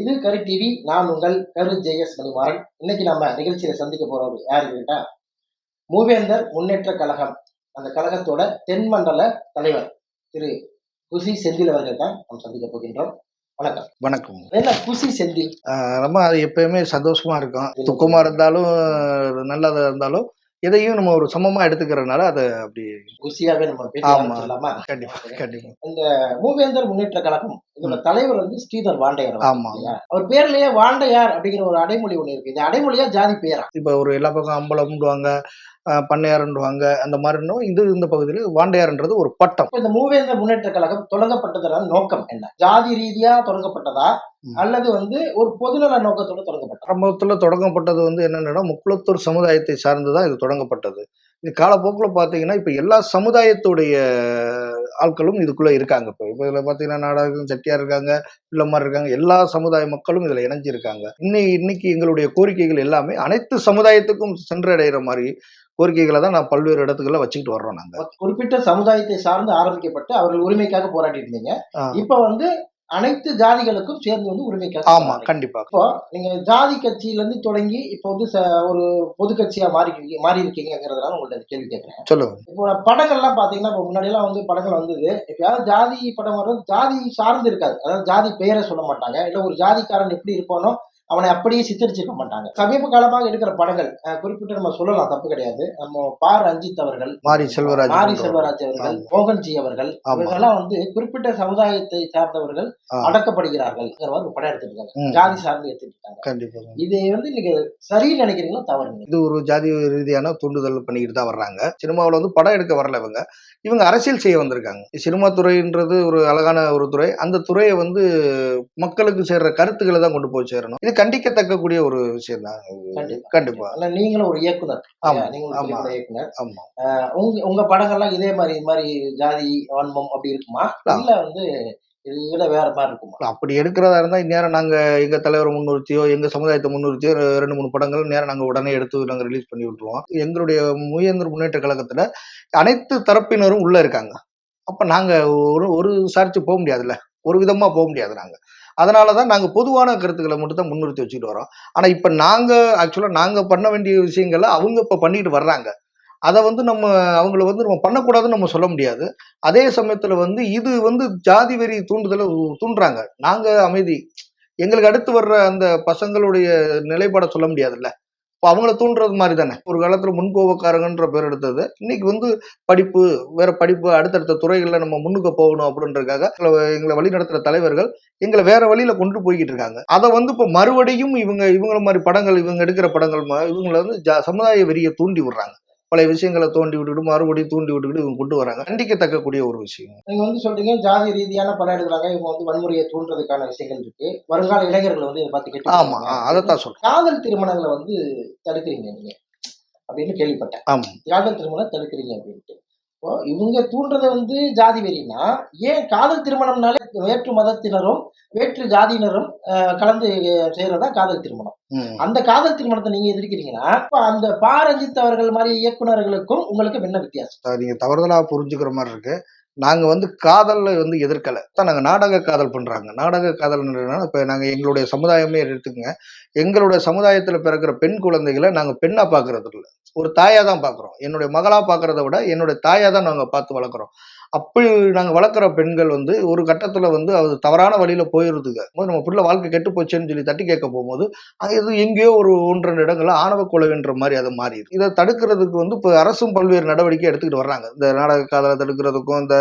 இது கரு டிவி நான் உங்கள் கரு ஜெயஸ் மணிமாறன். இன்னைக்கு நம்ம நிகழ்ச்சியில சந்திக்க போறவர் யாரு கேட்டா மூவேந்தர் முன்னேற்ற கழகம். அந்த கழகத்தோட தென்மண்டல தலைவர் திரு குசி செந்தில் அவர்கள் தான் நாம் சந்திக்க போகின்றோம். வணக்கம். வணக்கம். என்ன குசி செந்தில்? நம்ம அது எப்பயுமே சந்தோஷமா இருக்கும். துக்கமா இருந்தாலும் நல்லதா இருந்தாலும் எதையும் நம்ம ஒரு சமமா எடுத்துக்கிறதுனால அதை அப்படி குசியாவே நம்ம ஆமா. கண்டிப்பா கண்டிப்பா. இந்த மூவேந்தர் முன்னேற்ற கழகம் இதோட தலைவர் வந்து ஸ்ரீதர் வாண்டையார் அவர் ஆமா? அவர் பேர்லயே வாண்டையார் அப்படிங்கிற ஒரு அடைமொழி ஒண்ணு இருக்கு. இந்த அடைமொழியா ஜாதி பேரா? இப்ப ஒரு எல்லா பக்கம் அம்பலம்டுவாங்க ஆஹ் பண்ணையாருண்டுவாங்க அந்த மாதிரினும் இது இந்த பகுதியில் வாண்டையார்ன்றது ஒரு பட்டம். இந்த மூவேந்தர் முன்னேற்ற கழகம் தொடங்கப்பட்டதற்கான நோக்கம் என்ன? ஜாதி ரீதியா தொடங்கப்பட்டதா. அல்லது வந்து ஒரு பொதுநல நோக்கத்தோட தொடங்கப்பட்டதா? ஆரம்பத்துல தொடங்கப்பட்டது வந்து என்னன்னா முக்குளத்தூர் சமுதாயத்தை சார்ந்து தான் இது தொடங்கப்பட்டது. இது காலப்போக்கில் பார்த்தீங்கன்னா இப்போ எல்லா சமுதாயத்துடைய ஆட்களும் இதுக்குள்ள இருக்காங்க. இப்போ இப்போ இதில் பார்த்தீங்கன்னா நாடகம் செட்டியார் இருக்காங்க பிள்ளைமார் இருக்காங்க எல்லா சமுதாய மக்களும் இதில் இணைஞ்சிருக்காங்க. இன்னைக்கு இன்னைக்கு எங்களுடைய கோரிக்கைகள் எல்லாமே அனைத்து சமுதாயத்துக்கும் சென்றடைகிற மாதிரி கோரிக்கைகளை தான் நான் பல்வேறு இடத்துக்குள்ள வச்சுக்கிட்டு வர்றோம் நாங்கள் குறிப்பிட்ட சமுதாயத்தை சார்ந்து ஆரம்பிக்கப்பட்டு அவர்கள் உரிமைக்காக போராடி இருந்தீங்க. இப்ப வந்து அனைத்து ஜாதிகளுக்கும் சேர்ந்து வந்து உரிமைக்காக ஆமா போராடுறீங்க. கண்டிப்பா. இப்போ நீங்க ஜாதி கட்சியில இருந்து தொடங்கி இப்போ வந்து ஒரு பொது கட்சியா மாறி மாறி இருக்கீங்கிறதுனால உங்கள்ட்ட கேள்வி கேட்கிறேன். சொல்லுங்க. இப்போ படங்கள்லாம் பாத்தீங்கன்னா இப்போ முன்னாடி எல்லாம் வந்து படங்கள் வந்தது. எப்பயாவது ஜாதி படம் வர்றது ஜாதி சார்ந்து இருக்காது. அதாவது ஜாதி பெயரை சொல்ல மாட்டாங்க. இல்ல ஒரு ஜாதிக்காரன் எப்படி இருப்பானோ அவனை அப்படியே சித்தரிச்சிருக்க மாட்டாங்க. சமீப காலமாக எடுக்கிற படங்கள் குறிப்பிட்டு நம்ம சொல்லலாம் தப்பு கிடையாது. நம்ம பா ரஞ்சித் அவர்கள் மாரி செல்வராஜ் மாரி. செல்வராஜ் அவர்கள். மோகன்ஜி அவர்கள் ஆமா. இவங்கெல்லாம் வந்து குறிப்பிட்ட சமுதாயத்தை சார்ந்தவர்கள். அடக்கப்படுகிறார்கள் ஒரு படம் ம். ஜாதி சார்ந்து எடுத்துட்டு இருக்காங்க கண்டிப்பா. இது வந்து நீங்க சரின்னு நினைக்கிறீங்களா தவறு இது ஒரு ஜாதி ரீதியான தூண்டுதல் பண்ணிக்கிட்டு தான் வர்றாங்க. சினிமாவில் வந்து படம் எடுக்க வரல இவங்க. இவங்க அரசியல் செய்ய வந்திருக்காங்க. சினிமா துறைன்றது ஒரு அழகான ஒரு துறை. அந்த துறையை வந்து மக்களுக்கு சேர்ற கருத்துக்களை தான் கொண்டு போய் சேரணும். இது கண்டிக்கத்தக்கக்கூடிய ஒரு விஷயம் தான் கண்டிப்பா. ஆனா நீங்களும் ஒரு இயக்குனர். ஆமா நீங்க ஆமா. இயக்குனர். ஆமா. உங்க உங்க படங்கள்லாம் இதே மாதிரி இது மாதிரி ஜாதி வன்மம் அப்படி இருக்குமா. இல்ல வந்து இது வேற மாதிரி இருக்குமா? அப்படி எடுக்கிறதா இருந்தால் இந்நேரம் நாங்கள் எங்கள் தலைவரை முன்னிறுத்தியோ எங்கள் சமுதாயத்தை முன்னிறுத்தியோ ரெண்டு மூணு படங்கள் நேரம் நாங்கள் உடனே எடுத்து நாங்கள் ரிலீஸ் பண்ணி விட்டுருவோம். எங்களுடைய முயந்திர முன்னேற்ற கழகத்தில் அனைத்து தரப்பினரும் உள்ளே இருக்காங்க. அப்போ நாங்கள் ஒரு ஒரு சார்ச்சு போக முடியாதுல்ல. ஒரு விதமாக போக முடியாது நாங்கள் அதனால தான் நாங்கள் பொதுவான கருத்துக்களை மட்டும் தான் முன்னிறுத்தி வச்சுக்கிட்டு வரோம். ஆனால் இப்போ நாங்கள் ஆக்சுவலாக நாங்கள் பண்ண வேண்டிய விஷயங்களை அவங்க இப்போ பண்ணிட்டு வர்றாங்க. அதை வந்து நம்ம அவங்கள வந்து நம்ம பண்ணக்கூடாதுன்னு நம்ம சொல்ல முடியாது. அதே சமயத்தில் வந்து இது வந்து ஜாதி வெறி தூண்டுதலை தூண்டுறாங்க. நாங்கள் அமைதி. எங்களுக்கு அடுத்து வர்ற அந்த பசங்களுடைய நிலைப்பாடை சொல்ல முடியாதுல்ல. அவங்கள தூண்டுறது மாதிரி தானே ஒரு காலத்துல முன்கோபக்காரங்கன்ற பேர் எடுத்தது. இன்னைக்கு வந்து படிப்பு வேற படிப்பு அடுத்தடுத்த துறைகளில் நம்ம முன்னுக்கு போகணும் அப்படின்றதுக்காக எங்களை- வழி நடத்துற தலைவர்கள் எங்களை வேற வழியில கொண்டு போய்கிட்டு இருக்காங்க. அதை வந்து இப்போ மறுபடியும் இவங்க இவங்கள மாதிரி படங்கள் இவங்க எடுக்கிற படங்கள் ம- வந்து ஜா- சமுதாய வெறியை தூண்டி விடுறாங்க. பழைய விஷயங்களை தோண்டி விட்டுக்கிட்டு மறுபடியும் தூண்டி விட்டுக்கிட்டு இவங்க கொண்டு வராங்க. கண்டிக்கத்தக்கக்கூடிய ஒரு விஷயம். நீங்க வந்து சொல்றீங்க ஜாதி ரீதியான படம் எடுக்கிறாங்க இவங்க வந்து வன்முறையை தூண்டுறதுக்கான விஷயங்கள் இருக்கு. வருங்கால இளைஞர்கள் வந்து இதை பார்த்து கேட்டு ஆமா அதைத்தான் சொல்றேன். காதல் திருமணங்களை வந்து தடுக்கிறீங்க நீங்க அப்படின்னு கேள்விப்பட்டேன். ஆமா. காதல் திருமணம் தடுக்கிறீங்க அப்படின்ட்டு. இப்போ இவங்க தூண்டுறது வந்து ஜாதி வெறினா ஏன் காதல் திருமணம்னாலே வேற்று மதத்தினரும் வேற்று ஜாதியினரும் கலந்து செய்யறதா காதல் திருமணம். அந்த காதல் திருமணத்தை நீங்க எதிர்க்கிறீங்கன்னா அந்த பாரஞ்சித் அவர்கள் மாதிரி இயக்குனர்களுக்கும் உங்களுக்கு என்ன வித்தியாசம்? நீங்க தவறுதலா புரிஞ்சுக்கிற மாதிரி இருக்கு. நாங்க வந்து காதல்ல வந்து எதிர்க்கல. தான் நாங்க நாடக காதல் பண்றாங்க. நாடக காதல் இப்ப நாங்க எங்களுடைய சமுதாயமே எடுத்துக்கங்க. எங்களுடைய சமுதாயத்துல பிறக்கிற பெண் குழந்தைகளை நாங்க பெண்ணா பாக்குறது இல்ல ஒரு தாயா தான் பாக்குறோம். என்னுடைய மகளா பாக்குறத விட என்னுடைய தாயா தான் நாங்க பார்த்து வளர்க்குறோம். அப்படி நாங்கள் வளர்க்குற பெண்கள் வந்து ஒரு கட்டத்தில் வந்து அது தவறான வழியில் போயிடுறதுக்கு போது நம்ம பிள்ளை வாழ்க்கை கெட்டு போச்சுன்னு சொல்லி தட்டி கேட்க போகும்போது அது இது எங்கேயோ ஒரு ஒன்று ரெண்டு இடங்களில் ஆணவ கொலைன்ற மாதிரி அது மாறிடுது. இதை தடுக்கிறதுக்கு வந்து இப்போ அரசும் பல்வேறு நடவடிக்கை எடுத்துக்கிட்டு வர்றாங்க. இந்த நாடக காதலை தடுக்கிறதுக்கும் இந்த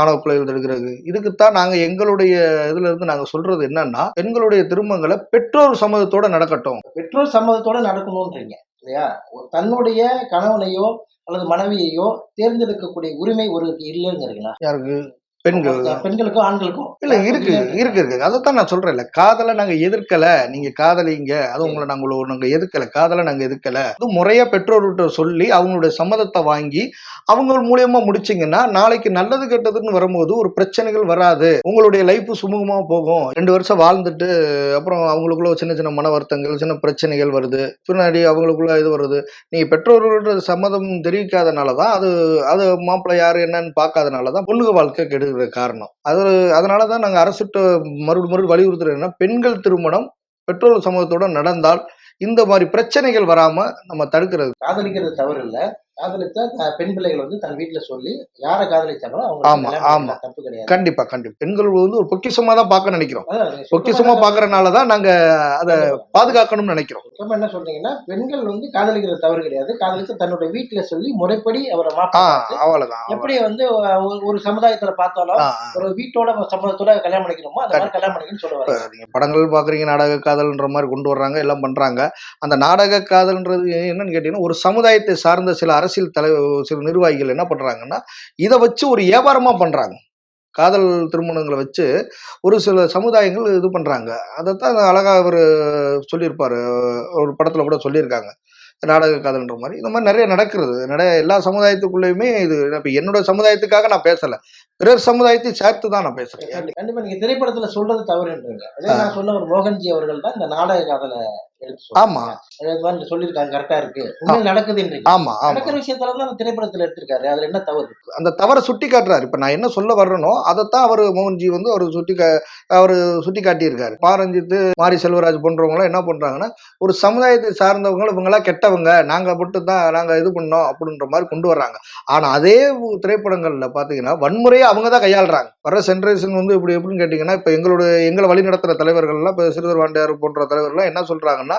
ஆணவ கொலைகள் தடுக்கிறது இதுக்குத்தான் நாங்கள் எங்களுடைய இதுல இருந்து சொல்கிறது சொல்றது என்னன்னா பெண்களுடைய திருமணங்களை பெற்றோர் சம்மதத்தோட நடக்கட்டும். பெற்றோர் சம்மதத்தோட நடக்கணும்ன்றீங்க இல்லையா? தன்னுடைய கணவனையோ அல்லது மனைவியையோ தேர்ந்தெடுக்கக்கூடிய உரிமை ஒருவருக்கு இல்லைங்கிறீங்களா? யாருக்கு? பெண்கள் பெண்களுக்கும் ஆண்களுக்கும். இல்ல இருக்கு இருக்கு இருக்கு. அதைத்தான் நான் சொல்றேன்ல. காதலை நாங்க எதிர்க்கல. நீங்க காதலிங்க. அது உங்களை நாங்க நாங்க எதிர்க்கல. காதலை நாங்க எதிர்க்கல. அது முறையா பெற்றோர்கிட்ட சொல்லி அவங்களுடைய சம்மதத்தை வாங்கி அவங்க மூலியமா முடிச்சீங்கன்னா நாளைக்கு நல்லது கெட்டதுன்னு வரும்போது ஒரு பிரச்சனைகள் வராது. உங்களுடைய லைஃப் சுமூகமா போகும். ரெண்டு வருஷம் வாழ்ந்துட்டு அப்புறம் அவங்களுக்குள்ள சின்ன சின்ன மன வருத்தங்கள் சின்ன பிரச்சனைகள் வருது. பின்னாடி அவங்களுக்குள்ள இது வருது. நீங்க பெற்றோர்களோட சம்மதம் தெரிவிக்காதனால தான் அது அது மாப்பிள்ளை யாரு என்னன்னு பார்க்காதனால தான் பொண்ணுங்க வாழ்க்கை கெடுது. இருக்கிற காரணம். அது அதனால தான் நாங்கள் அரசுட்ட மறுபடி மறுபடி வலியுறுத்துறோம்னா பெண்கள் திருமணம் பெற்றோர் சமூகத்தோட நடந்தால் இந்த மாதிரி பிரச்சனைகள் வராம நம்ம தடுக்கிறது. காதலிக்கிறது தவறு இல்லை காதலித்தா பெண் பிள்ளைகள் வந்து தன் வீட்டுல சொல்லி யாரை காதலிச்சாங்களோ அவங்க ஆமா, ஆமா. தப்பு கிடையாது. கண்டிப்பா கண்டிப்பா. பெண்கள் வந்து ஒரு பொக்கிஷமா தான் பார்க்க நினைக்கிறோம். பொக்கிஷமா சுத்தமா பாக்குறதுனால தான் நாங்க அதை பாதுகாக்கணும்னு நினைக்கிறோம். சுத்தமா என்ன சொல்றீங்கன்னா பெண்கள் வந்து காதலிக்கிறது தவறு கிடையாது. காதலித்து தன்னுடைய வீட்டுல சொல்லி முறைப்படி அவரை அவ்வளவுதான் எப்படி வந்து ஒரு- சமுதாயத்துல பார்த்தாலும். ஒரு வீட்டோட சமூகத்தோட கல்யாணம் பண்ணிக்கணுமோ அந்த மாதிரி கல்யாணம் பண்ணிக்கணும்னு சொல்ல இப்ப வரேன் நீங்க படங்கள் பாக்குறீங்க நாடக காதல்ன்ற மாதிரி கொண்டு வர்றாங்க எல்லாம் பண்றாங்க. அந்த நாடக காதல்ன்றது என்னன்னு கேட்டீங்கன்னா ஒரு சமுதாயத்தை சார்ந்த சில அரசியல் தலை சில நிர்வாகிகள் என்ன பண்றாங்கன்னா இதை வச்சு ஒரு வியாபாரமா பண்றாங்க. காதல் திருமணங்களை வச்சு ஒரு சில சமுதாயங்கள் இது பண்றாங்க. அதைத்தான் அழகா அவர் சொல்லியிருப்பாரு. ஒரு படத்துல கூட சொல்லியிருக்காங்க. நாடக காதல்ன்ற மாதிரி. இந்த மாதிரி நிறைய நடக்கிறது. நிறைய எல்லா சமுதாயத்துக்குள்ளேயுமே இது. இப்ப என்னோட சமுதாயத்துக்காக நான் பேசல. பிறர் சமுதாயத்தை சேர்த்து தான் நான் பேசுறேன். கண்டி- கண்டிப்பா. நீங்க திரைப்படத்துல சொல்றது தவறுன்றீங்க. அதே நான் சொன்ன ஒரு மோகன்ஜி அவர்கள் தான் இந்த நாடக காதலை ஆமா. சொல்லியிருக்காங்க கரெக்டா இருக்கு. நடக்குதுன்றீங்க. ஆமா நடக்கிற விஷயத்துல தான் திரைப்படத்துல எடுத்திருக்காரு. அதுல என்ன தவறு? அந்த தவறை சுட்டி காட்டுறாரு. இப்ப நான் என்ன சொல்ல வர்றேனோ அதைத்தான் அவர் மோகன்ஜி வந்து அவர் சுட்டி அவர் சுட்டி காட்டியிருக்காரு. பாரஞ்சித்து மாரி செல்வராஜ் போன்றவங்களாம் என்ன பண்றாங்கன்னா ஒரு சமுதாயத்தை சார்ந்தவங்க இவங்கெல்லாம் கெட்டவங்க நாங்க மட்டும் தான் நாங்க இது பண்ணோம் அப்படின்ற மாதிரி கொண்டு வர்றாங்க. ஆனா அதே திரைப்படங்கள்ல பாத்தீங்கன்னா வன்முறையை அவங்க தான் கையாளுறாங்க. வர ஜென்ரேஷன் வந்து இப்படி எப்படின்னு கேட்டீங்கன்னா இப்ப எங்களோட எங்களை வழி நடத்துற தலைவர்கள்லாம் இப்ப சிறுவர் வாண்டியார் போன்ற தலைவர்கள்லாம் என்ன சொல்றாங்கன்னா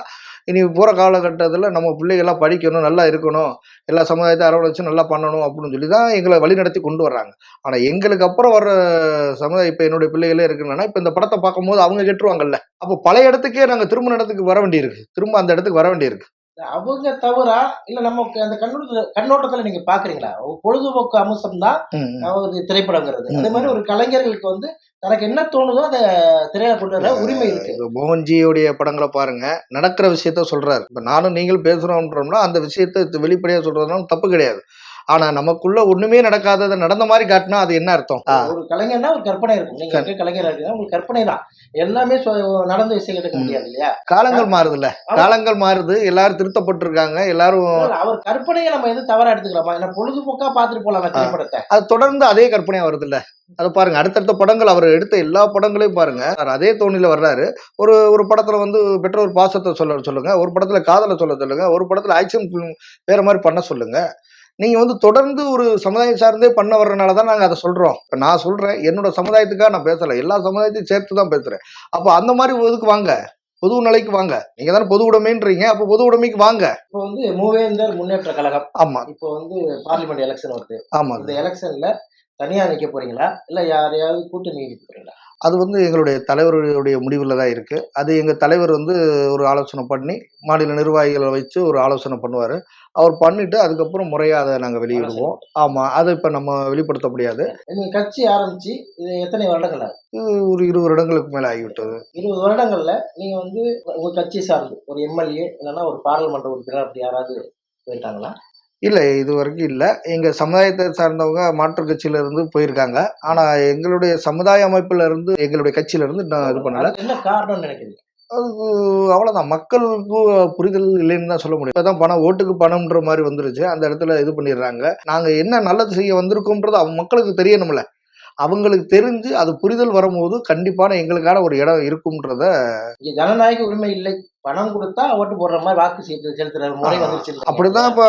இனி போற காலகட்டத்தில் நம்ம பிள்ளைகள்லாம் படிக்கணும் நல்லா இருக்கணும் எல்லா சமுதாயத்தை அரவணைச்சு நல்லா பண்ணணும் அப்படின்னு சொல்லி தான் எங்களை வழிநடத்தி கொண்டு வர்றாங்க. ஆனா எங்களுக்கு அப்புறம் வர்ற சமுதாயம் இப்ப என்னுடைய பிள்ளைகளே இருக்குன்னா இப்ப இந்த படத்தை பார்க்கும்போது அவங்க கெட்டுருவாங்கல்ல. அப்போ பழைய இடத்துக்கே நாங்க திரும்ப இடத்துக்கு வர வேண்டியிருக்கு. திரும்ப அந்த இடத்துக்கு வர வேண்டியிருக்கு. அவங்க தவறா இல்ல நமக்கு அந்த கண்ணோட்டத்துல கண்ணோட்டத்துல நீங்க பாக்குறீங்களா பொழுதுபோக்கு அம்சம் தான் திரைப்படங்கிறது. அதே மாதிரி ஒரு கலைஞர்களுக்கு வந்து தனக்கு என்ன தோணுதோ அதை திரையில கொண்டு வர உரிமை இருக்கு. மோகன்ஜியோடைய படங்களை பாருங்க. நடக்கிற விஷயத்த சொல்றாரு. இப்ப நானும் நீங்கள் பேசுறோம்ன்றோம்னா அந்த விஷயத்த வெளிப்படையா சொல்றதுனால தப்பு கிடையாது. ஆனா நமக்குள்ள ஒண்ணுமே நடக்காததை நடந்த மாதிரி காட்டினா அது என்ன அர்த்தம்? ஒரு கலைஞர்னா ஒரு கற்பனை இருக்கும். நீங்க கலைஞரா உங்களுக்கு கற்பனை தான் எல்லாமே நடந்த விஷயம் எடுக்க. முடியாது இல்லையா? காலங்கள் மாறுதுல்ல. காலங்கள் மாறுது எல்லாரும் திருத்தப்பட்டிருக்காங்க எல்லாரும் அவர் கற்பனையை நம்ம எது தவறா எடுத்துக்கலாமா? ஏன்னா பொழுதுபோக்கா பாத்துட்டு போலாம் திரைப்படத்தை. அது தொடர்ந்து அதே கற்பனையா வருது இல்ல அது பாருங்க அடுத்தடுத்த படங்கள் அவர் எடுத்த எல்லா படங்களையும் பாருங்க. அவர் அதே தோணில வர்றாரு. ஒரு ஒரு படத்துல வந்து பெற்றோர் பாசத்தை சொல்ல சொல்லுங்க. ஒரு படத்துல காதலை சொல்ல சொல்லுங்க. ஒரு படத்துல ஆக்ஷன் வேற மாதிரி பண்ண சொல்லுங்க. நீங்க வந்து தொடர்ந்து ஒரு சமுதாயம் சார்ந்தே பண்ண வர்றதுனால தான் நாங்க அதை சொல்றோம். இப்ப நான் சொல்றேன் என்னோட சமுதாயத்துக்காக நான் பேசல எல்லா சமுதாயத்தையும் சேர்த்து தான் பேசுறேன். அப்போ அந்த மாதிரி இதுக்கு வாங்க பொது நிலைக்கு வாங்க. நீங்க தானே பொது உடைமைன்றீங்க அப்போ பொது உடைமைக்கு வாங்க. இப்போ வந்து மூவேந்தர் முன்னேற்ற கழகம். ஆமா. இப்போ வந்து பார்லிமெண்ட் எலெக்ஷன் வருது. ஆமா. இந்த எலெக்ஷன்ல தனியா நிக்க போறீங்களா? இல்ல யாரையாவது கூட்டணி நிக்க போறீங்களா? அது வந்து எங்களுடைய தலைவருடைய முடிவில் தான் இருக்கு. அது எங்க தலைவர் வந்து ஒரு ஆலோசனை பண்ணி மாநில நிர்வாகிகளை வச்சு ஒரு ஆலோசனை பண்ணுவார். அவர் பண்ணிட்டு அதுக்கப்புறம் முறையாக அதை நாங்கள் வெளியிடுவோம். ஆமாம் அதை இப்போ நம்ம வெளிப்படுத்த முடியாது. நீங்க கட்சி ஆரம்பிச்சு இது எத்தனை வருடங்கள்? இது ஒரு இருபது வருடங்களுக்கு மேலே ஆகிவிட்டது. இருபது வருடங்கள்ல நீங்க வந்து உங்க கட்சி சார்ந்து ஒரு எம்எல்ஏ இல்லைன்னா ஒரு பாராளுமன்ற உறுப்பினர் அப்படி யாராவது போயிட்டாங்களா இல்லை இது வரைக்கும் இல்லை. எங்கள் சமுதாயத்தை சார்ந்தவங்க மாற்றுக் கட்சியில இருந்து போயிருக்காங்க. ஆனால் எங்களுடைய சமுதாய அமைப்புல இருந்து எங்களுடைய கட்சியில இருந்து நான் இது பண்ணல. என்ன காரணம்னு நினைக்கிறீங்க? அது அவ்வளோதான் மக்களுக்கு புரிதல் இல்லைன்னு தான் சொல்ல முடியும். இப்போதான் பணம் ஓட்டுக்கு பணம்ன்ற மாதிரி வந்துருச்சு. அந்த இடத்துல இது பண்ணிடுறாங்க. நாங்கள் என்ன நல்லது செய்ய வந்திருக்கோன்றது அவங்க மக்களுக்கு தெரியணும்ல. அவங்களுக்கு தெரிஞ்சு அது புரிதல் வரும்போது கண்டிப்பான எங்களுக்கான ஒரு இடம் இருக்கும்ன்றத ஜனநாயக உரிமை இல்லை. பணம் கொடுத்தா ஓட்டு போடுற மாதிரி வாக்கு செலுத்து செலுத்துற முறை வந்துருச்சு அப்படிதான் இப்போ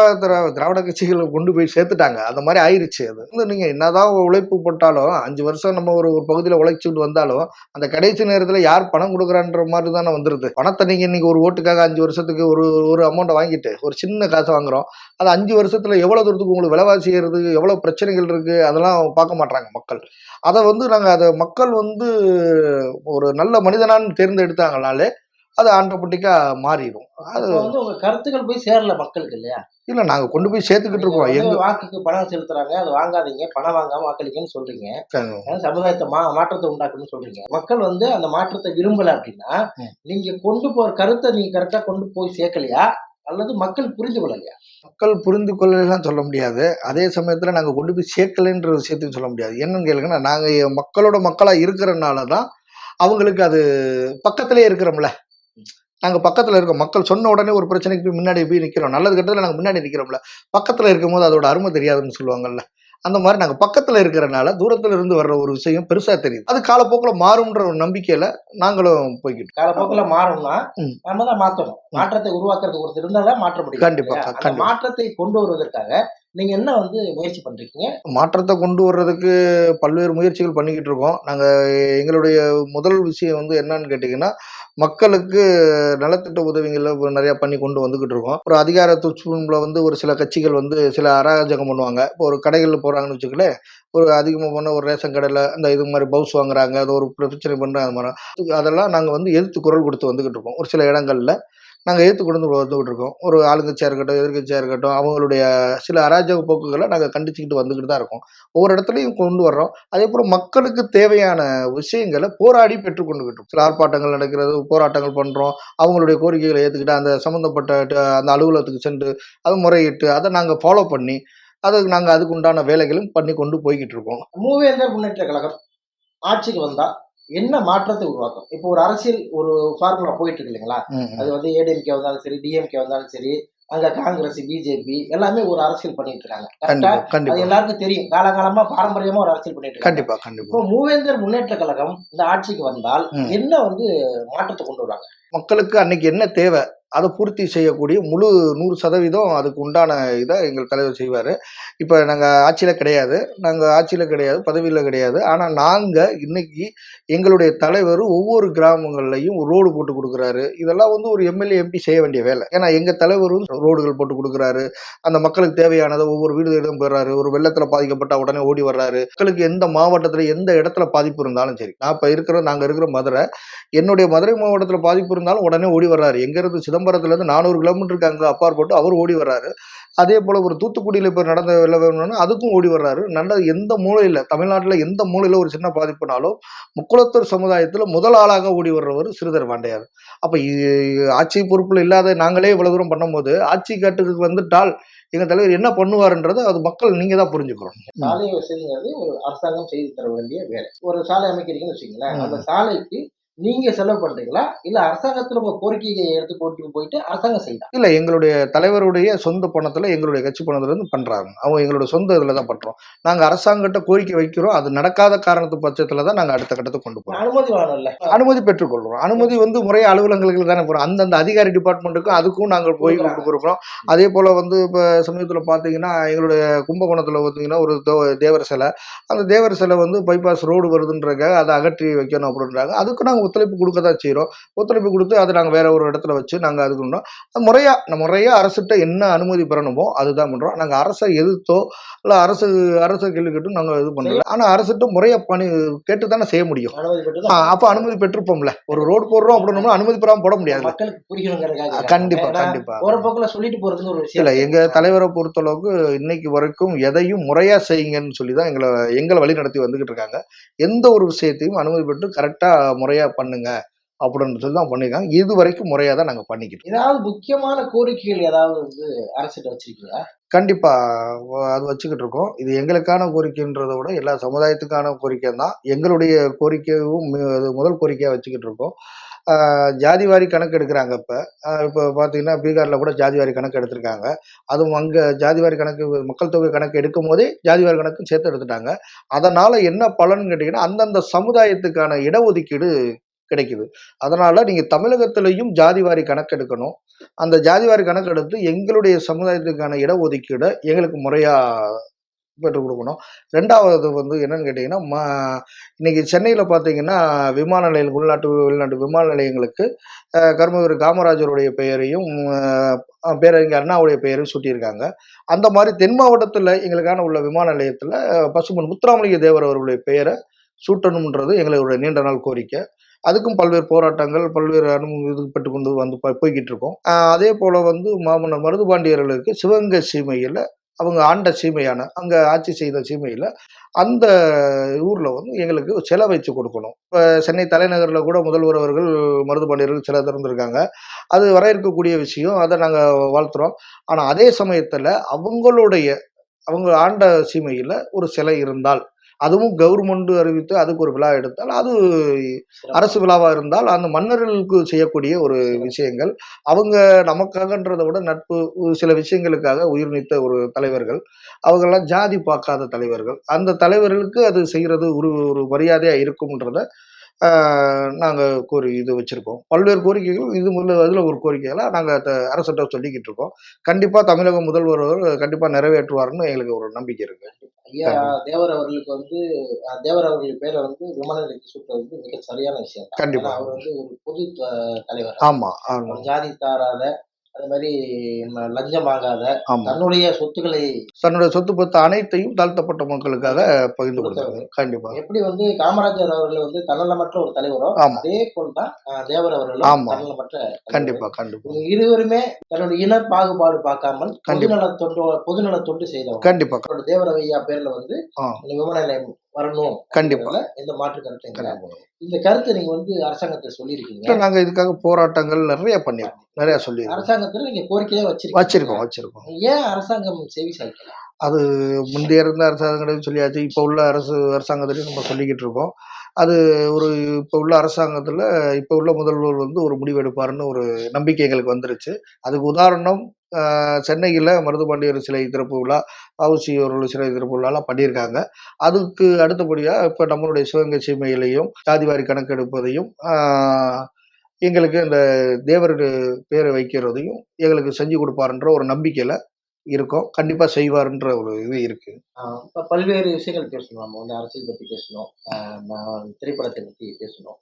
திராவிட கட்சிகளை கொண்டு போய் சேர்த்துட்டாங்க. அந்த மாதிரி ஆயிருச்சு அது. வந்து நீங்க என்னதான் உழைப்பு போட்டாலும் அஞ்சு வருஷம் நம்ம ஒரு ஒரு பகுதியில் உழைச்சிட்டு வந்தாலும் அந்த கடைசி நேரத்தில் யார் பணம் கொடுக்குறான்ற மாதிரி தானே வந்துருது. பணத்தை நீங்க இன்னைக்கு ஒரு ஓட்டுக்காக அஞ்சு வருஷத்துக்கு ஒரு ஒரு அமௌண்ட்டை வாங்கிட்டு ஒரு சின்ன காசை வாங்குறோம். அது அஞ்சு வருஷத்துல எவ்வளவு தூரத்துக்கு உங்களுக்கு விலைவாசி ஏறுது எவ்வளவு பிரச்சனைகள் இருக்கு அதெல்லாம் பார்க்க மாட்டாங்க மக்கள். அதை வந்து நாங்கள் அதை மக்கள் வந்து ஒரு நல்ல மனிதனான்னு தேர்ந்தெடுத்தாங்கனாலே அது ஆட்டோமேட்டிக்கா மாறிடும். அது வந்து உங்க கருத்துக்கள் போய் சேரல மக்களுக்கு இல்லையா? இல்ல நாங்க கொண்டு போய் சேர்த்துக்கிட்டு இருக்கோம். நீங்க எங்க வந்து வாக்குக்கு பணம் செலுத்துறாங்க அது வாங்காதீங்க பணம் வாங்காம வாக்களிங்கன்னு சொல்றீங்க. அதாவது சமுதாயத்தை மா மாற்றத்தை உண்டாக்கணும்னு சொல்றீங்க. மக்கள் வந்து அந்த மாற்றத்தை விரும்பல அப்படின்னா ம். நீங்க கொண்டு போற கருத்தை நீங்க கரெக்டா கொண்டு போய் சேர்க்கலையா? அல்லது மக்கள் புரிஞ்சு கொள்ளலையா? மக்கள் புரிந்து கொள்ளலாம் சொல்ல முடியாது. அதே சமயத்துல நாங்க கொண்டு போய் சேர்க்கலைன்ற விஷயத்தையும் சொல்ல முடியாது. என்னன்னு கேளுங்கன்னா நாங்க எ- மக்களோட மக்களா இருக்கிறனால தான் அவங்களுக்கு அது பக்கத்திலே இருக்கிறோம்ல. நாங்க பக்கத்துல இருக்கோம். மக்கள் சொன்ன உடனே ஒரு பிரச்சனைக்கு போய் முன்னாடி போய் நிக்கிறோம். நல்லது கெட்டதுல நாங்க முன்னாடி நிக்கிறோம்ல. பக்கத்துல இருக்கும்போது அதோட அருமை தெரியாதுன்னு சொல்லுவாங்கல்ல. அந்த மாதிரி நாங்க பக்கத்துல இருக்கிறனால தூரத்துல இருந்து வர்ற ஒரு விஷயம் பெருசா தெரியுது. அது காலப்போக்குல மாறும்ன்ற ஒரு நம்பிக்கையில நாங்களும் போய்கிட்டு காலப்போக்கில் மாறும்னா. நம்ம தான் மாத்தணும். மாற்றத்தை உருவாக்குறதுக்கு ஒருத்தர் இருந்தாலும் மாற்ற முடியும். கண்டிப்பா, இல்லையா? அந்த கண்டிப்பா. மாற்றத்தை கொண்டு வருவதற்காக நீங்க என்ன வந்து முயற்சி பண்றீங்க? மாற்றத்தை கொண்டு வர்றதுக்கு பல்வேறு முயற்சிகள் பண்ணிக்கிட்டு இருக்கோம். நாங்க எங்களுடைய முதல் விஷயம் வந்து என்னன்னு கேட்டிங்கன்னா மக்களுக்கு நலத்திட்ட உதவிகளை இப்ப நிறைய பண்ணி கொண்டு வந்துகிட்டு இருக்கோம். ஒரு அதிகார துஷ்புண்ல வந்து ஒரு சில கட்சிகள் வந்து சில அராஜகம் பண்ணுவாங்க. இப்போ ஒரு கடைகளில் போறாங்கன்னு வச்சுக்கலே ஒரு அதிகமாக பண்ண ஒரு ரேஷன் கடையில் இந்த இது மாதிரி பவுஸ் வாங்குறாங்க அது ஒரு பிரச்சனை பண்ணுறாங்க அது மாதிரி. அதெல்லாம் நாங்கள் வந்து எதிர்த்து குரல் கொடுத்து வந்துகிட்டு இருக்கோம். ஒரு சில இடங்களில் நாங்கள் எதிர்த்து கொண்டு வந்துகிட்டு இருக்கோம். ஒரு ஆளுங்கட்சியாக இருக்கட்டும் எதிர்கட்சியாக இருக்கட்டும் அவங்களுடைய சில அராஜக போக்குகளை நாங்கள் கண்டிச்சுக்கிட்டு வந்துக்கிட்டு தான் இருக்கோம். ஒவ்வொரு இடத்துலையும் கொண்டு வர்றோம். அதே போல் மக்களுக்கு தேவையான விஷயங்களை போராடி பெற்றுக்கொண்டுக்கிட்டோம் சில ஆர்ப்பாட்டங்கள் நடக்கிறது போராட்டங்கள் பண்ணுறோம் அவங்களுடைய கோரிக்கைகளை ஏற்றுக்கிட்டு அந்த சம்மந்தப்பட்ட அந்த அலுவலகத்துக்கு சென்று அதை முறையிட்டு அதை நாங்கள் ஃபாலோ பண்ணி அதுக்கு நாங்கள் அதுக்கு உண்டான வேலைகளும் பண்ணி கொண்டு போய்கிட்டு இருக்கோம். மூவேந்தர் முன்னேற்ற கழகம் ஆட்சிக்கு வந்தால் என்ன மாற்றத்தை உருவாக்கும்? இப்போ ஒரு அரசியல் ஒரு ஃபார்முலா போயிட்டு இருக்கு இல்லைங்களா? அது வந்து ஏடிஎம்கே வந்தாலும் சரி டிஎம்கே வந்தாலும் சரி அங்க காங்கிரஸ் பிஜேபி எல்லாமே ஒரு அரசியல் பண்ணிட்டு இருக்காங்க. அது எல்லாருக்கும் தெரியும். காலகாலமா பாரம்பரியமா ஒரு அரசியல் பண்ணிட்டு இருக்காங்க. கண்டிப்பா கண்டிப்பா. இப்போ மூவேந்தர் முன்னேற்ற கழகம் இந்த ஆட்சிக்கு வந்தால். என்ன வந்து மாற்றத்தை கொண்டு வருவாங்க? மக்களுக்கு அன்னைக்கு என்ன தேவை? அதை பூர்த்தி செய்யக்கூடிய முழு நூறு சதவீதம் அதுக்கு உண்டான இதை எங்கள் தலைவர் செய்வார். இப்போ நாங்கள் ஆட்சியில் கிடையாது. நாங்கள் ஆட்சியில் கிடையாது பதவியில் கிடையாது. ஆனால் நாங்கள் இன்னைக்கு எங்களுடைய தலைவர் ஒவ்வொரு கிராமங்கள்லையும் ரோடு போட்டு கொடுக்குறாரு. இதெல்லாம் வந்து ஒரு எம்எல்ஏ எம்பி செய்ய வேண்டிய வேலை. ஏன்னா எங்கள் தலைவரும் ரோடுகள் போட்டு கொடுக்குறாரு. அந்த மக்களுக்கு தேவையானதை ஒவ்வொரு வீடு இடம் போயிடுறாரு. ஒரு வெள்ளத்தில் பாதிக்கப்பட்ட உடனே ஓடி வர்றாரு. மக்களுக்கு எந்த மாவட்டத்தில் எந்த இடத்துல பாதிப்பு இருந்தாலும் சரி. நான் இப்போ இருக்கிற நாங்கள் இருக்கிற மதுரை என்னுடைய மதுரை மாவட்டத்தில் பாதிப்பு இருந்தாலும் உடனே ஓடி வர்றாரு. எங்கேருந்து சிதம்பரத்துலேருந்து நானூறு கிலோமீட்டருக்கு அங்கே அப்பாற்பட்டு அவர் ஓடி வர்றாரு. அதே போல் ஒரு தூத்துக்குடியில் இப்போ நடந்த வேணும்னா அதுக்கும் ஓடி வர்றாரு. நல்ல எந்த மூலையில் தமிழ்நாட்டில் எந்த மூலையில் ஒரு சின்ன பாதிப்புனாலும் முக்குளத்தூர் சமுதாயத்தில் முதல் ஆளாக ஓடி வர்றவர் சிறுதர் வாண்டையார் அப்போ ஆட்சி பொறுப்பில் இல்லாத நாங்களே இவ்வளவு தூரம் பண்ணும்போது ஆட்சி கட்டுக்கு வந்துட்டால் எங்கள் தலைவர் என்ன பண்ணுவாருன்றது அது மக்கள் நீங்கள் தான் புரிஞ்சுக்கிறோம் சாலை வசதிங்கிறது ஒரு அரசாங்கம் செய்து தர வேண்டிய வேலை. ஒரு சாலை அமைக்கிறீங்கன்னு வச்சுங்களேன். அந்த சாலைக்கு நீங்க செலவு பண்றீங்களா? இல்ல அரசாங்கத்துல உங்க கோரிக்கையை எடுத்து போட்டு போயிட்டு அரசாங்கம் செய்யுதா இல்லை எங்களுடைய தலைவருடைய சொந்த பணத்தில் எங்களுடைய கட்சி பணத்துலேருந்து பண்ணுறாங்க அவங்க எங்களுடைய சொந்த இதில் தான் பண்ணுறோம் நாங்கள் அரசாங்கத்தை கோரிக்கை வைக்கிறோம். அது நடக்காத காரணத்து பட்சத்தில் தான் நாங்கள் அடுத்த கட்டத்துக்கு கொண்டு போகிறோம் அனுமதி வேணும்ல அனுமதி பெற்றுக்கொள்கிறோம் அனுமதி வந்து முறைய அலுவலகங்களுக்கு தானே போகிறோம் அந்தந்த அதிகாரி டிபார்ட்மெண்ட்டுக்கும் அதுக்கும் நாங்கள் போய் கொடுக்குறாங்க. கொடுக்குறோம் அதே போல் வந்து இப்போ சமீபத்தில் பார்த்தீங்கன்னா எங்களுடைய கும்பகோணத்தில் பார்த்தீங்கன்னா ஒரு தேவர் சிலை. அந்த தேவர் சிலை வந்து பைபாஸ் ரோடு வருதுன்றக்காக அதை அகற்றி வைக்கணும் அப்படின்றாங்க. அதுக்கு நாங்கள் ஒத்துழைப்பு கொடுக்க தான் செய்கிறோம் ஒத்துழைப்பு கொடுத்து அதை நாங்கள் வேற ஒரு இடத்துல வச்சு நாங்கள் அதுக்கு பண்ணோம். அது முறையா நம்ம முறையா அரசுகிட்ட என்ன அனுமதி பெறணுமோ அதுதான் பண்றோம். நாங்க அரசை எதிர்த்தோ இல்ல அரசு அரசு கேள்வி கேட்டும் நாங்க இது பண்ணல. ஆனா அரசுகிட்ட முறையா பணி கேட்டு தானே செய்ய முடியும். அப்ப அனுமதி பெற்றிருப்போம்ல. ஒரு ரோடு போடுறோம் அப்படின்னா அனுமதி பெறாம போட முடியாது. மக்களுக்கு புரியணுங்கிறதுக்காக கண்டிப்பா ஏன்னா, கண்டிப்பா. போற போக்குல சொல்லிட்டு ஒரு விஷயம் இல்ல எங்க தலைவரை பொறுத்தளவுக்கு இன்னைக்கு வரைக்கும் எதையும் முறையா செய்யுங்கன்னு சொல்லி தான் எங்களை எங்களை வழி நடத்தி வந்துகிட்டு இருக்காங்க. எந்த ஒரு விஷயத்தையும் அனுமதி பெற்று கரெக்டா முறையா பண்ணுங்க அப்படின்னு சொல்லி தான் பண்ணிருக்காங்க. இது வரைக்கும் முறையா தான் நாங்க பண்ணிக்கிட்டு இருக்கோம். ஏதாவது முக்கியமான கோரிக்கைகள் ஏதாவது வந்து அரசிட்ட வச்சிருக்கீங்களா? கண்டிப்பா வ- அது வச்சுக்கிட்டு இருக்கோம். இது எங்களுக்கான கோரிக்கைன்றதை விட எல்லா சமுதாயத்துக்கான கோரிக்கை தான். எங்களுடைய கோரிக்கையும் முதல் கோரிக்கையா வச்சுக்கிட்டு இருக்கோம். ஜாதிவாரி கணக்கு எடுக்கிறாங்க இப்போ. இப்போ பார்த்தீங்கன்னா பீகாரில் கூட ஜாதிவாரி கணக்கு எடுத்திருக்காங்க. அதுவும் அங்கே ஜாதிவாரி கணக்கு மக்கள் தொகை கணக்கு எடுக்கும் போதே ஜாதிவாரி கணக்கு சேர்த்து எடுத்துட்டாங்க. அதனால என்ன பலன் கேட்டிங்கன்னா அந்தந்த சமுதாயத்துக்கான இடஒதுக்கீடு கிடைக்குது. அதனால நீங்க தமிழகத்திலையும் ஜாதிவாரி கணக்கெடுக்கணும். அந்த ஜாதிவாரி கணக்கெடுத்து எங்களுடைய சமுதாயத்துக்கான இடஒதுக்கீடை எங்களுக்கு முறையா பெற்றுக் கொடுக்கணும். ரெண்டாவது வந்து என்னன்னு கேட்டிங்கன்னா ம இன்னைக்கு சென்னையில் பார்த்தீங்கன்னா விமான நிலையம் உள்நாட்டு வெளிநாட்டு விமான நிலையங்களுக்கு அஹ், கர்மவீர் காமராஜருடைய பெயரையும் பேரறிஞர் அண்ணாவுடைய பெயரையும் சூட்டியிருக்காங்க. அந்த மாதிரி தென் மாவட்டத்தில் எங்களுக்கான உள்ள விமான நிலையத்தில் பசுமன் முத்துராமலிங்க தேவர் அவர்களுடைய பெயரை சூட்டணும்ன்றது எங்களுடைய நீண்ட நாள் கோரிக்கை. அதுக்கும் பல்வேறு போராட்டங்கள் பல்வேறு அனுமதிப்பட்டு கொண்டு வந்து போய்கிட்டு இருக்கோம் அதே போல வந்து மாமன்னர் மருதுபாண்டியர்களுக்கு சிவகங்கை சீமையில் அவங்க ஆண்ட சீமையான அங்கே ஆட்சி செய்த சீமையில் அந்த ஊரில் வந்து எங்களுக்கு சிலை வச்சு கொடுக்கணும். இப்போ சென்னை தலைநகரில் கூட முதல்வர் அவர்கள் மருதுபாண்டியர்கள் சிலை திறந்துருக்காங்க. அது வர இருக்கக்கூடிய விஷயம் அதை நாங்கள் வாழ்த்துறோம். ஆனால் அதே சமயத்தில் அவங்களுடைய அவங்க ஆண்ட சீமையில் ஒரு சிலை இருந்தால் அதுவும் கவர்மெண்ட் அறிவித்து அதுக்கு ஒரு விழா எடுத்தால் அது அரசு விழாவா இருந்தால் அந்த மன்னர்களுக்கு செய்யக்கூடிய ஒரு விஷயங்கள். அவங்க நமக்காகன்றதை விட நட்பு சில விஷயங்களுக்காக உயிர் நீத்த ஒரு தலைவர்கள் அவங்கெல்லாம் ஜாதி பார்க்காத தலைவர்கள் அந்த தலைவர்களுக்கு அது செய்யறது ஒரு ஒரு மரியாதையா இருக்கும்ன்றத ஆஹ், நாங்க கோரி இது வச்சிருக்கோம். பல்வேறு கோரிக்கைகள் இது முதல்ல அதுல ஒரு கோரிக்கைகளா நாங்க த- அரசிட்ட சொல்லிக்கிட்டு இருக்கோம். கண்டிப்பா தமிழக முதல்வர் அவர்கள் கண்டிப்பா நிறைவேற்றுவாருன்னு எங்களுக்கு ஒரு நம்பிக்கை இருக்கு. ஐயா தேவர் அவர்களுக்கு வந்து தேவர் அவர்கள் பேரை வந்து விமான நிலையத்தை சூட்டுறது வந்து மிக சரியான விஷயம் தான். கண்டிப்பா. ஏன்னா அவர் வந்து ஒரு பொது தலைவர். ஆமா ஆமா. அவர் ஜாதி தாராத அதே மாதிரி லஞ்சம் வாங்காத தன்னுடைய சொத்துக்களை தன்னுடைய சொத்து பத்து அனைத்தையும் தாழ்த்தப்பட்ட மக்களுக்காக பகிர்ந்து கொடுத்தாங்க கொடுத்தவர். கண்டிப்பா. எப்படி வந்து காமராஜர் அவர்கள் வந்து தன்னலமற்ற ஒரு தலைவரோ அதே போல்தான் அஹ், தேவர் அவர்களும் ஆமா. தன்னலமற்ற. கண்டிப்பா கண்டிப்பா. இருவருமே தன்னுடைய இன பாகுபாடு பார்க்காமல். பொதுநல தொண்டு பொதுநல தொண்டு செய்தவங்க. கண்டிப்பா. அவரோட தேவர ஐயா பேர்ல வந்து விமான நிலையம் வரணும் கண்டிப்பா. எந்த மாற்று கருத்து இந்த கருத்தை நீங்க வந்து அரசாங்கத்தை சொல்லியிருக்கீங்க. நாங்க இதுக்காக போராட்டங்கள் நிறைய பண்ணிருக்கோம் நிறைய சொல்லி அரசாங்கத்துல நீங்க கோரிக்கையே வச்சிருக்கீங்க. வச்சிருக்கோம் வச்சிருக்கோம். ஏன் அரசாங்கம் செவி சாய்க்கல? அது முந்தைய இருந்த அரசாங்கங்களையும் சொல்லியாச்சு இப்போ உள்ள அரசு அரசாங்கத்திலையும் நம்ம சொல்லிக்கிட்டு இருக்கோம். அது ஒரு இப்போ உள்ள அரசாங்கத்தில் இப்போ உள்ள முதல்வர் வந்து ஒரு முடிவு எடுப்பாருன்னு ஒரு நம்பிக்கை எங்களுக்கு வந்துருச்சு. அதுக்கு உதாரணம் சென்னையில் மருதுபாண்டியர் சிலை திறப்பு விழா அவசி அவர்கள் சிலை திறப்பு விழாலாம் பண்ணியிருக்காங்க. அதுக்கு அடுத்தபடியாக இப்போ நம்மளுடைய சிவகங்கை சீமையிலையும் ஜாதிவாரி கணக்கெடுப்பதையும் எங்களுக்கு இந்த தேவர் பேரை வைக்கிறதையும் எங்களுக்கு செஞ்சு கொடுப்பாருன்ற ஒரு நம்பிக்கையில் இருக்கோம். கண்டிப்பாக செய்வாருன்ற ஒரு இது இருக்கு. இப்போ பல்வேறு விஷயங்கள் பேசணும். நம்ம வந்து அரசியல் பத்தி பேசணும். திரைப்படத்தை பத்தி பேசணும்.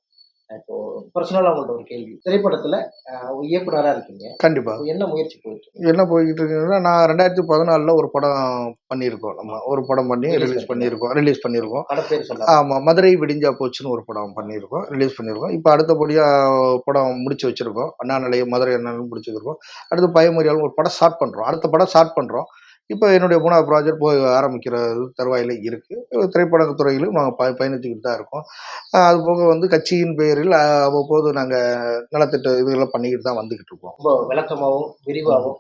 இப்போ பர்சனலா உங்கள்ட்ட ஒரு கேள்வி. திரைப்படத்துல ஆஹ் ஒரு இயக்குனரா இருக்கீங்க. கண்டிப்பா. இப்போ என்ன முயற்சி போயிட்டு? என்ன போய்கிட்டு இருக்குன்னா நான் ரெண்டாயிரத்தி பதினாலில் ஒரு படம் பண்ணியிருக்கோம். நம்ம ஒரு படம் பண்ணி ரிலீஸ் பண்ணியிருக்கோம். ரிலீஸ் பண்ணியிருக்கோம். பேர் சொல்ல ஆமாம் மதுரை விடிஞ்சா போச்சுன்னு ஒரு படம் பண்ணியிருக்கோம். ரிலீஸ் பண்ணியிருக்கோம். இப்போ அடுத்தபடியாக படம் முடிச்சு வச்சிருக்கோம். அண்ணா நிலையம் மதுரை அண்ணா முடிச்சு வச்சிருக்கோம். அடுத்து பயமறியாலும் ஒரு படம் ஸ்டார்ட் பண்ணுறோம் அடுத்த படம் ஸ்டார்ட் பண்ணுறோம் இப்போ என்னுடைய மூணாவது ப்ராஜெக்ட் போய் ஆரம்பிக்கிற தருவாயில் இருக்குது திரைப்படத் துறையிலும் நாங்கள் ப பயணிச்சுக்கிட்டு தான் இருக்கோம். அது போக வந்து கட்சியின் பெயரில் அவ்வப்போது நாங்கள் நலத்திட்ட இதுகளை பண்ணிக்கிட்டு தான் வந்துக்கிட்டு இருக்கோம். ரொம்ப விளக்கமாகவும் விரிவாகவும்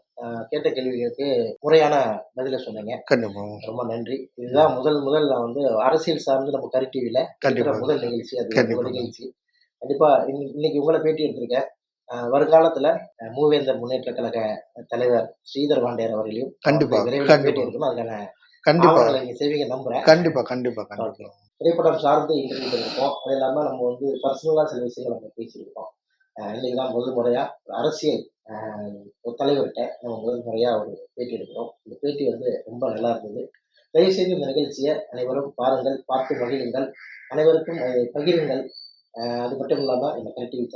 கேட்ட கேள்விகளுக்கு முறையான பதில சொன்னீங்க. கண்டிப்பாக ரொம்ப நன்றி. இதுதான் முதல் முதல் நான் வந்து அரசியல் சார்ந்து நம்ம கரு டிவில கண்டிப்பா. முதல் நிகழ்ச்சி. அது நிகழ்ச்சி. கண்டிப்பா இன்னி- இன்னைக்கு உங்களை பேட்டி எடுத்திருக்கேன். வருங்காலத்துல மூவேந்தர் முன்னேற்ற கழக தலைவர் ஸ்ரீதர் வாண்டியர் அவர்களையும் கண்டிப்பா, கண்டிப்பா. எடுக்கணும் அதுக்கான கண்டிப்பாக ஆவணங்களை நீங்க செய்வீங்க நம்புறேன். கண்டிப்பா கண்டிப்பா கண்டிப்பா. திரைப்படம் சார்ந்து இன்டர்வியூ பண்ணிருக்கோம் அது இல்லாம நம்ம வந்து பர்சனலா சில விஷயங்கள் நம்ம பேசியிருக்கோம். இன்னைக்கு தான் முதல் முறையா அரசியல் தலைவர்கிட்ட நம்ம முதல் முறையா ஒரு பேட்டி எடுக்கிறோம். இந்த பேட்டி வந்து ரொம்ப நல்லா இருந்தது. தயவுசெய்து இந்த நிகழ்ச்சியை அனைவரும் பாருங்கள் பார்த்து மகிழுங்கள். அனைவருக்கும் பகிருங்கள். அது மட்டும் இல்லாம இந்த கனெக்டிவிட்டி